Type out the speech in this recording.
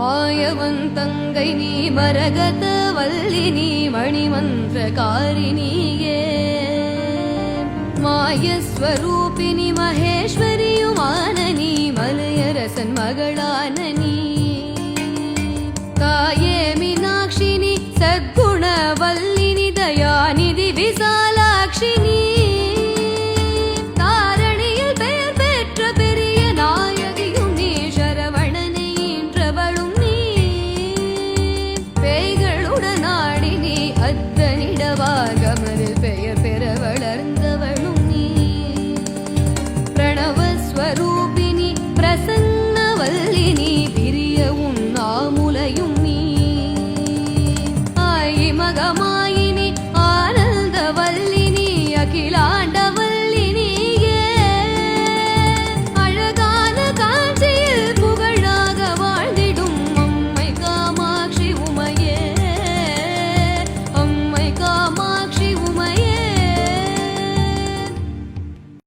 மாயவன் தங்கை நீ மரகத வல்லி நீ மணிமந்திரகாரிணியே மாயஸ்வரூபினி மகேஸ்வரியுமான நீ மலையரசன் மகளான நீ. காயே மீனாட்சினி சத்குண செல்லவாய்